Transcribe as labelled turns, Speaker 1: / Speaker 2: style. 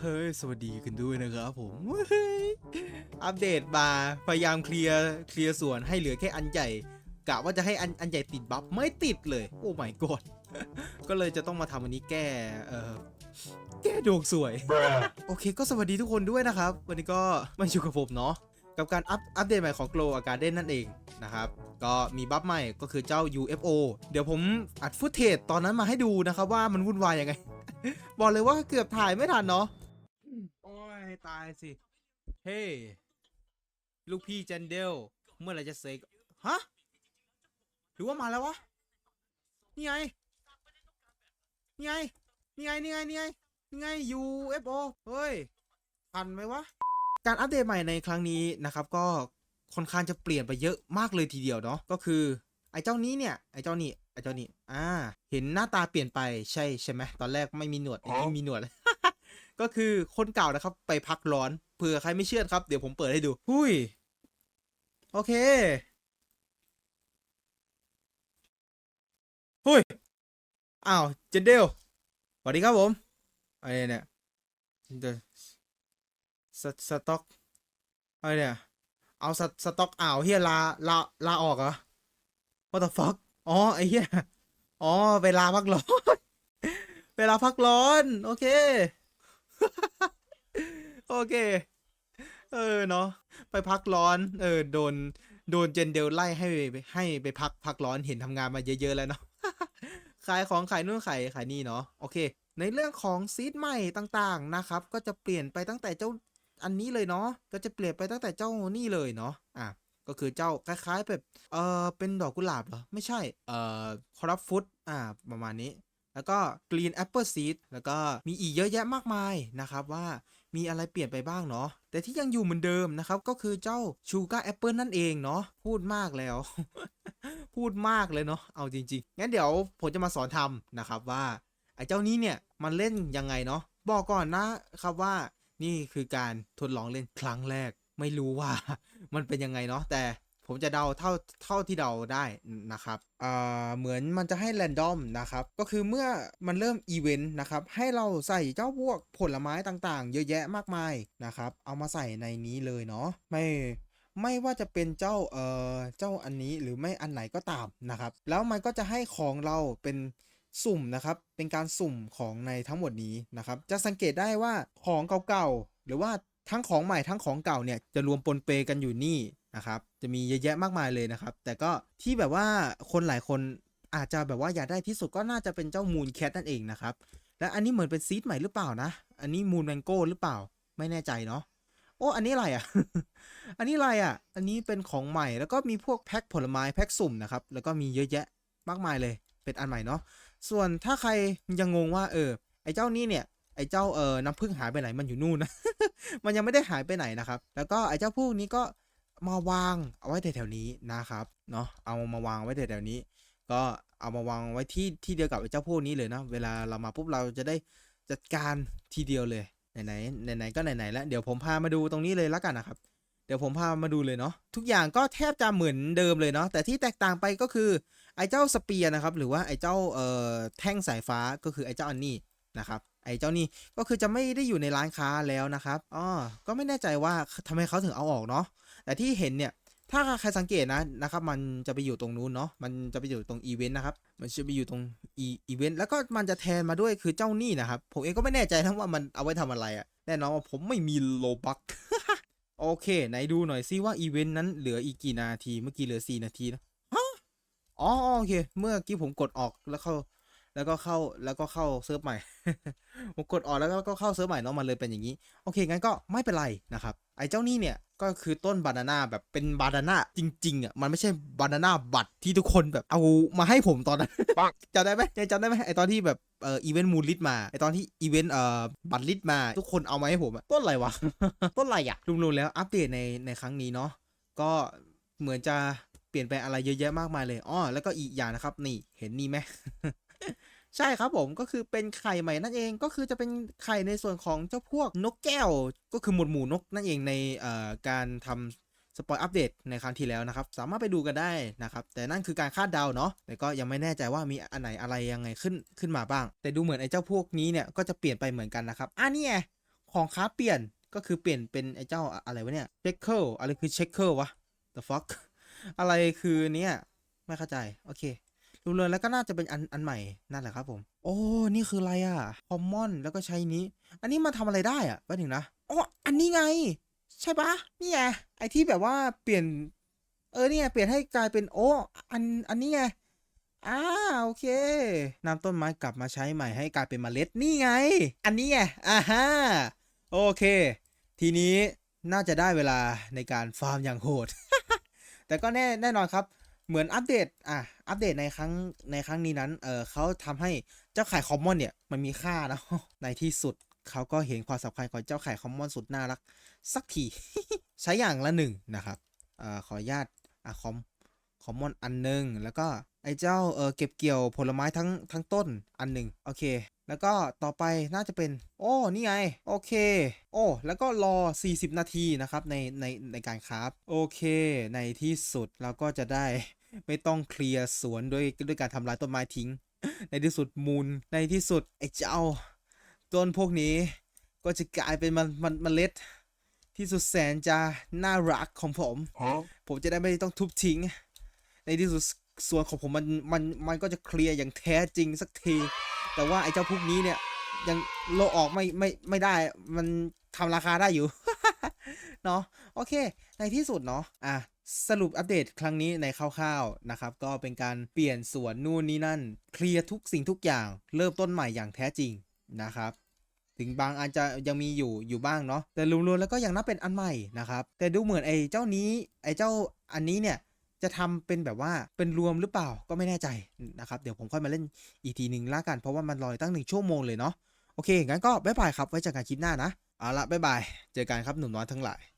Speaker 1: เฮ้ย สวัสดีกันด้วยนะครับผมเฮ้ยอัปเดตมาพยายามเคลียร์เคลียร์ส่วนให้เหลือแค่อันใหญ่กะว่าจะให้อันอันใหญ่ติดบัฟไม่ติดเลย โอ้ my god ก็เลยจะต้องมาทำอันนี้แก้เออแก้ดวงสวย
Speaker 2: Bruh.
Speaker 1: โอเค ก็สวัสดีทุกคนด้วยนะครับ วันนี้ก็มาอยู่กับผมเนาะกับการอัปอัปเดตใหม่ของ Glow a g a r d e n นั่นเองนะครับ ก็มีบัฟใหม่ก็คือเจ้า UFO เดี๋ยวผมอัดฟุตเทจตอนนั้นมาให้ดูนะครับว่ามันวุ่นวายยังไง บอกเลยว่าเกือบถ่ายไม่ทันเนาะ โอ้ยตายสิ เฮ้ลูกพี่เจนเดล เมื่อไหรจะเซกฮะ หรือว่ามาแล้ววะ นี่ไง นี่ไง นี่ไง นี่ไง นี่ไง นี่ไง UFO เฮ้ยทันไหมวะ การอัปเดตใหม่ในครั้งนี้นะครับ ก็ค่อนข้างจะเปลี่ยนไปเยอะมากเลยทีเดียวเนาะ ก็คือไอ้เจ้านี้เนี่ย ไอ้เจ้านี่ไอ้เจ้านี่อ่า เห็นหน้าตาเปลี่ยนไป ใช่ใช่ไหม ตอนแรกไม่มีหนวดไอ้นี่มีหนวด ก็คือคนเก่านะครับไปพักร้อนเผื่อใครไม่เชื่อครับเดี๋ยวผมเปิดให้ดูหุยโอเคหุยอ้าวเจนเดลสวัสดีครับผมอะไรเนี่ยเดสสต็อกอะไรเนี่ยเอาสสต็อกอ่าวเฮียลาลาลาออกเหรอ what the fuck อ๋อไอ้เฮียอ๋อเวลาพักร้อน เวลาพักร้อน โอเค โอเค เออเนาะไปพักร้อน เออโดนโดนเจนเดลไล่ให้ให้ไปพักพักร้อนเห็นทำงานมาเยอะๆแล้วเนาะขายของขายนู่นขายขายนี่เนาะโอเค ในเรื่องของซีดใหม่ต่างๆนะครับ ก็จะเปลี่ยนไปตั้งแต่เจ้าอันนี้เลยเนาะก็จะเปลี่ยนไปตั้งแต่เจ้านี่เลยเนาะอะก็คือเจ้าคล้ายๆแบบเออเป็นดอกกุหลาบเหรอไม่ใช่เอ่อคอรับฟุตอ่าประมาณนี้ แล้วก็ Green Apple Seed แล้วก็มีอีกเยอะแยะมากมายนะครับว่ามีอะไรเปลี่ยนไปบ้างเนาะแต่ที่ยังอยู่เหมือนเดิมนะครับ ก็คือเจ้า Sugar Apple นั่นเองเนาะพูดมากแล้ว พูดมากเลยเนาะเอาจริงๆ งั้นเดี๋ยวผมจะมาสอนทำนะครับว่าไอ้เจ้านี้เนี่ยมันเล่นยังไงเนาะบอกก่อนนะครับว่านี่คือการทดลองเล่นครั้งแรก ไม่รู้ว่ามันเป็นยังไงเนาะแต่ ผมจะเดาเท่าเท่าที่เดาได้นะครับอ่าเหมือนมันจะให้แรนดอมนะครับ ก็คือเมื่อมันเริ่มอีเวนต์นะครับ ให้เราใส่เจ้าพวกผลไม้ต่างๆ เยอะแยะมากมายนะครับ เอามาใส่ในนี้เลยเนาะไม่ไม่ว่าจะเป็นเจ้าเอ่อเจ้าอันนี้หรือไม่อันไหนก็ตามนะครับ แล้วมันก็จะให้ของเราเป็นสุ่มนะครับ เป็นการสุ่มของในทั้งหมดนี้นะครับ จะสังเกตได้ว่าของเก่าๆหรือว่าทั้งของใหม่ทั้งของเก่าเนี่ยจะรวมปนเปกันอยู่นี่ นะครับจะมีเยอะแยะมากมายเลยนะครับ แต่ก็ที่แบบว่าคนหลายคนอาจจะแบบว่าอยากได้ที่สุดก็น่าจะเป็นเจ้ามูนแคทนั่นเองนะครับ และอันนี้เหมือนเป็นซีดใหม่หรือเปล่านะ อันนี้มูนแมงโก้หรือเปล่า ไม่แน่ใจเนาะโอ้ อันนี้อะไรอะ อันนี้อะไรอะ อันนี้เป็นของใหม่แล้วก็มีพวกแพ็คผลไม้แพ็คสุ่มนะครับ แล้วก็มีเยอะแยะมากมายเลย เป็นอันใหม่เนาะ ส่วนถ้าใครยังงงว่าเออไอ้เจ้านี่เนี่ยไอ้เจ้าเออน้ำผึ้งหายไปไหนมันอยู่นู่นนะ มันยังไม่ได้หายไปไหนนะครับ แล้วก็ไอ้เจ้าพวกนี้ก็ มาวางเอาไว้แถวๆนี้นะครับเนาะเอามาวางไว้แถวๆนี้ ก็เอามาวางไว้ที่ที่เดียวกับไอ้เจ้าพวกนี้เลยนะเวลาเรามาปุ๊บเราจะได้จัดการทีเดียวเลยไหนๆไหนๆก็ไหนๆแล้วเดี๋ยวผมพามาดูตรงนี้เลยล้วกันนะครับ เดี๋ยวผมพามาดูเลยเนาะทุกอย่างก็แทบจะเหมือนเดิมเลยเนาะแต่ที่แตกต่างไปก็คือไอ้เจ้าสเปียร์นะครับ หรือว่าไอ้เจ้าเอ่อแท่งสายฟ้าก็คือไอ้เจ้าอันนี้นะครับ ไอ้เจ้านี่ก็คือจะไม่ได้อยู่ในร้านค้าแล้วนะครับอ๋อก็ไม่แน่ใจว่าทำไมเขาถึงเอาออกเนาะ แต่ที่เห็นเนี่ย ถ้าใครสังเกตนะนะครับ มันจะไปอยู่ตรงนู้นเนาะ มันจะไปอยู่ตรงอีเวนต์นะครับ มันจะไปอยู่ตรงอีอีเวนต์ แล้วก็มันจะแทนมาด้วยคือเจ้านี่นะครับ ผมเองก็ไม่แน่ใจทั้งว่ามันเอาไว้ทำอะไรอะแน่นอนว่าผมไม่มีโลบักโอเค ไหนดูหน่อยซิว่าอีเวนต์นั้นเหลืออีกกี่นาที เมื่อกี้เหลือ 4 นาทีนะอ๋อโอเค เมื่อกี้ผมกดออกแล้วเขา แล้วก็เข้าแล้วก็เข้าเซิร์ฟใหม่ผมกดออกแล้วก็เข้าเซิร์ฟใหม่เนาะมันเลยเป็นอย่างนี้ โอเคงั้นก็ไม่เป็นไรนะครับไอ้เจ้านี่เนี่ยก็คือต้นบานาน่าแบบเป็นบานาน่าจริงๆอะมันไม่ใช่บานาน่าบัตรที่ทุกคนแบบเอามาให้ผมตอนนั้น
Speaker 2: ปัง
Speaker 1: จำได้ไหมยังจำได้ไหมไอตอนที่แบบเอ่ออีเวนต์มูลลิสมาไอตอนที่อีเวนต์เอ่อบัตรลิสมา ทุกคนเอามาให้ผมอะต้นอะไรวะต้นอะไรอะรวมๆแล้วอัปเดตในในครั้งนี้เนาะก็เหมือนจะเปลี่ยนแปลงอะไรเยอะแยะมากมายเลยอ๋อแล้วก็อีกอย่างนะครับนี่เห็นนี่ไหม ใช่ครับผมก็คือเป็นไข่ใหม่นั่นเองก็คือจะเป็นไข่ในส่วนของเจ้าพวกนกแก้ว ก็คือหมวดหมู่นกนั่นเองในการทำสปอยอัปเดตในครั้งที่แล้วนะครับ สามารถไปดูกันได้นะครับ แต่นั่นคือการคาดเดาเนาะแต่ก็ยังไม่แน่ใจว่ามีอันไหนอะไรยังไงขึ้นขึ้นมาบ้าง แต่ดูเหมือนไอ้เจ้าพวกนี้เนี่ยก็จะเปลี่ยนไปเหมือนกันนะครับอะนี่ไงของค้าเปลี่ยนก็คือเปลี่ยนเป็นไอ้เจ้าอะอะไรวะเนี่ยเช็คเกิลอะไรคือเช็คเกิลวะ the fuck อะไรคือเนี่ยไม่เข้าใจโอเค รวมๆแล้วก็น่าจะเป็นอันอันใหม่นั่นแหละครับผม โอ้นี่คืออะไรอะ common แล้วก็ใช้นี้ อันนี้มาทำอะไรได้อะแป๊บนึงนะอ๋ออันนี้ไง ใช่ปะนี่ไงไอที่แบบว่าเปลี่ยน เออเนี่ยเปลี่ยนให้กลายเป็นโอ้อันอันนี้ไงอ่าโอเคนำต้นไม้กลับมาใช้ใหม่ให้กลายเป็นเมล็ดนี่ไง อันนี้ไงอ่าฮะโอเค ทีนี้น่าจะได้เวลาในการฟาร์มอย่างโหด แต่ก็แน่แน่นอนครับ เหมือนอัปเดต อะ อัปเดตในครั้ง ในครั้งนี้นั้น เออเขาทำให้เจ้าไข่คอมมอนเนี่ย มันมีค่านะในที่สุดเขาก็เห็นความสำคัญของเจ้าไข่คอมมอนสุดน่ารัก สักที ใช้อย่างละหนึ่งนะครับ เอ่อ ขออนุญาต อะ คอม คอมมอนอันหนึ่ง แล้วก็ไอ้เจ้า เออเก็บเกี่ยวผลไม้ทั้ง ทั้งต้น อันหนึ่ง โอเค แล้วก็ต่อไปน่าจะเป็น โอ้นี่ไง โอเค โอ้แล้วก็รอ 40 นาทีนะครับในในในการคราฟโอเค ในที่สุดเราก็จะได้ไม่ต้องเคลียร์สวนด้วยด้วยการทำลายต้นไม้ทิ้ง ในที่สุดมูลในที่สุดไอ้เจ้าต้นพวกนี้ก็จะกลายเป็นมันมันเมล็ด ที่สุดแสนจะน่ารักของผม
Speaker 2: Huh?
Speaker 1: ผมจะได้ไม่ต้องทุบทิ้ง ในที่สุดส่วนของผมมันมันมันก็จะเคลียร์อย่างแท้จริงสักที แต่ว่าไอ้เจ้าพวกนี้เนี่ย ยังโลออกไม่ไม่ไม่ได้ มันทำราคาได้อยู่ เนาะโอเค ในที่สุดเนาะอะสรุปอัปเดตครั้งนี้ในคร่าวๆนะครับ ก็เป็นการเปลี่ยนสวนนู่นนี่นั่น เคลียร์ทุกสิ่งทุกอย่าง เริ่มต้นใหม่อย่างแท้จริงนะครับถึงบางอันจะยังมีอยู่อยู่บ้างเนาะแต่รวมๆแล้วก็ยังนับเป็นอันใหม่นะครับ แต่ดูเหมือนไอ้เจ้านี้ไอ้เจ้าอันนี้เนี่ย จะทำเป็นแบบว่าเป็นรวมหรือเปล่าก็ไม่แน่ใจนะครับ เดี๋ยวผมค่อยมาเล่นอีกทีหนึ่งละกันเพราะว่ามันลอยตั้งหนึ่งชั่วโมงเลยเนาะโอเคงั้นก็บ๊ายบายครับไว้เจอกันคลิปหน้านะเอาละบ๊ายบายเจอกันครับหนุ่มน้อยทั้งหลาย